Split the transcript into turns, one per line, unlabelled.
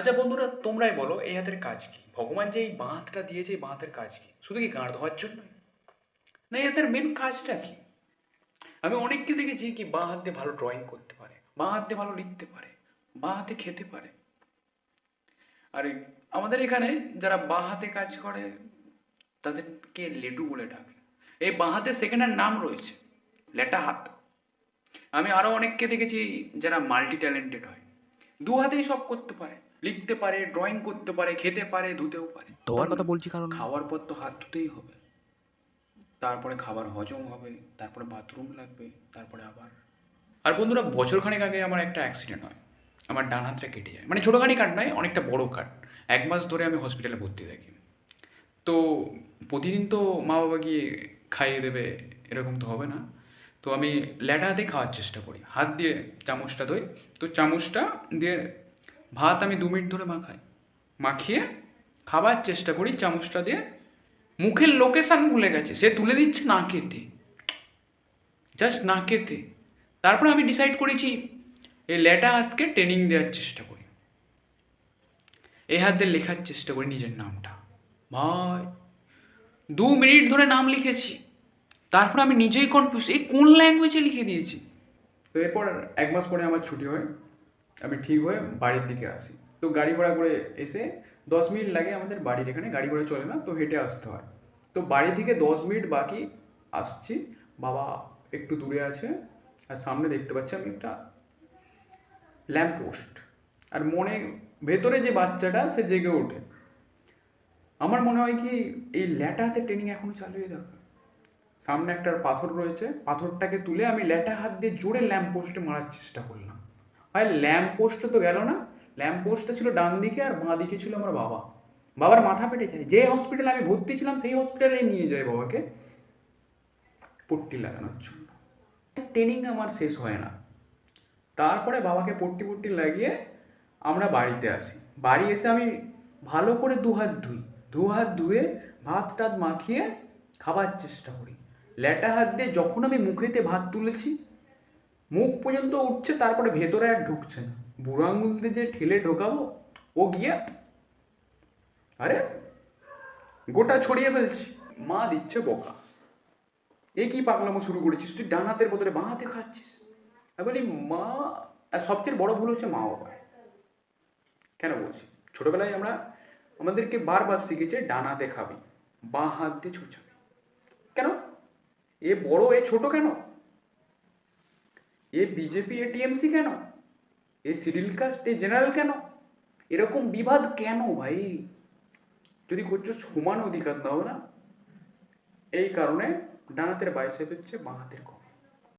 আচ্ছা বন্ধুরা, তোমরাই বলো, এই হাতের কাজ কি? ভগবান যে এই বাঁ হাতটা দিয়েছে, এই বাঁ হাতের কাজ কি? শুধু কি গাঁড় ধোয়ার জন্য না, এই হাতের মেন কাজটা কি? আমি অনেককে দেখেছি কি বাঁ হাত দিয়ে ভালো ড্রয়িং করতে পারে, বাঁ হাত দিয়ে ভালো লিখতে পারে, বাঁ হাতে খেতে পারে। আর আমাদের এখানে যারা বাঁ হাতে কাজ করে, তাদেরকে লেটু বলে ডাকে। এই বাঁ হাতে সেকেন্ডের নাম রয়েছে, লেটা হাত। আমি আরও অনেককে দেখেছি যারা মাল্টি ট্যালেন্টেড হয়। দু হাতেই সব করতে পারে। লিখতে পারে ড্রয়িং করতে পারে খেতে পারে ধুতেও পারে।
ধোয়ার কথা বলছি কারণ
খাওয়ার পর তো হাত ধুতেই হবে। তারপরে খাবার হজম হবে তারপরে বাথরুম লাগবে তারপরে আবার আর বন্ধুরা বছরখানেক আগে আমার একটা অ্যাক্সিডেন্ট হয়। আমার ডান হাতটা কেটে যায়। মানে ছোটোখানি কাট নয় অনেকটা বড় কাট। এক মাস ধরে আমি হসপিটালে ভর্তি থাকি। তো প্রতিদিন তো মা বাবা গিয়ে খাইয়ে দেবে এরকম তো হবে না। তো আমি ল্যাটা হাতে খাওয়ার চেষ্টা করি। হাত দিয়ে চামচটা ধুই। তো চামচটা দিয়ে ভাত আমি দু মিনিট ধরে মাখাই। মাখিয়ে খাবার চেষ্টা করি, চামচটা দিয়ে। মুখের লোকেশান ভুলে গেছে, সে তুলে দিচ্ছে না নাকেতে জাস্ট না নাকেতে তারপর আমি ডিসাইড করেছি, এই ল্যাটা হাতকে ট্রেনিং দেওয়ার চেষ্টা করি। এই হাত দিয়ে লেখার চেষ্টা করি নিজের নামটা। ভাই, দু মিনিট ধরে নাম লিখেছি। তারপর আমি নিজেই কনফিউজ এই কোন ল্যাঙ্গুয়েজে লিখে দিয়েছি? তো এরপর এক মাস পরে আমার ছুটি হয়। আমি ঠিক হয়ে বাড়ির দিকে আসি। তো গাড়ি ঘোড়া করে এসে দশ মিনিট লাগে আমাদের বাড়ির এখানে গাড়ি ঘোড়া চলে না, তো হেঁটে আসতে হয়। তো বাড়ি থেকে দশ মিনিট বাকি আসছি। বাবা একটু দূরে আছে আর সামনে দেখতে পাচ্ছি আমি একটা ল্যাম্প পোস্ট। আর মনে, ভেতরে যে বাচ্চাটা সে জেগে ওঠে। আমার মনে হয় কি এই ল্যাটা হাতে ট্রেনিং এখনও চালু হয়ে থাকবে সামনে একটা পাথর রয়েছে, পাথরটাকে তুলে আমি ল্যাটা হাত দিয়ে জোরে ল্যাম্প পোস্টে মারার চেষ্টা করলাম। ভাই ল্যাম্প পোস্টে তো গেল না। ল্যাম্প পোস্টটা ছিল ডান দিকে আর বাঁ দিকে ছিল আমার বাবা। বাবার মাথা পেটে যায়। যে হসপিটালে আমি ভর্তি ছিলাম, সেই হসপিটালে নিয়ে যায় বাবাকে। পট্টি লাগানোর জন্য। ট্রেনিং আমার শেষ হয় না। তারপরে বাবাকে পট্টি পট্টি লাগিয়ে আমরা বাড়িতে আসি। বাড়ি এসে আমি ভালো করে দু হাত ধুই। দু হাত ধুয়ে ভাত টাত মাখিয়ে খাবার চেষ্টা করি। ল্যাটা হাত দিয়ে যখন আমি মুখেতে ভাত তুলেছি মুখ পর্যন্ত উঠছে, তারপরে ভেতরে আর ঢুকছে না। বুড়ো আঙুল দিয়ে যে ঠেলে ঢোকাবো, ও গিয়ে আরে, গোটা ছড়িয়ে ফেলছি। মা দিচ্ছে বোকা। এ কি পাগলামো শুরু করেছিস? তুই ডান হাতের বদলে বাঁ হাতে খাচ্ছিস। আমি বলি, মা, আর সবচেয়ে বড় ভুল হচ্ছে মা বাবা কেন বলছি? ছোটবেলায় আমরা, আমাদেরকে বারবার শিখেছে, ডান হাতে খাবি, বাঁ হাত দিয়ে ছুঁচাবি কেন? এ বড়, এ ছোট কেন? এ বিজেপি, এ টিএমসি কেন? এ সিডিল কাস্ট, এ জেনারেল কেন? এরকম বিবাদ কেন ভাই? যদি করছ সমান অধিকার দাও না? এই কারণে ডানাতের বাইসেপ হচ্ছে বাঁ হাতের কম।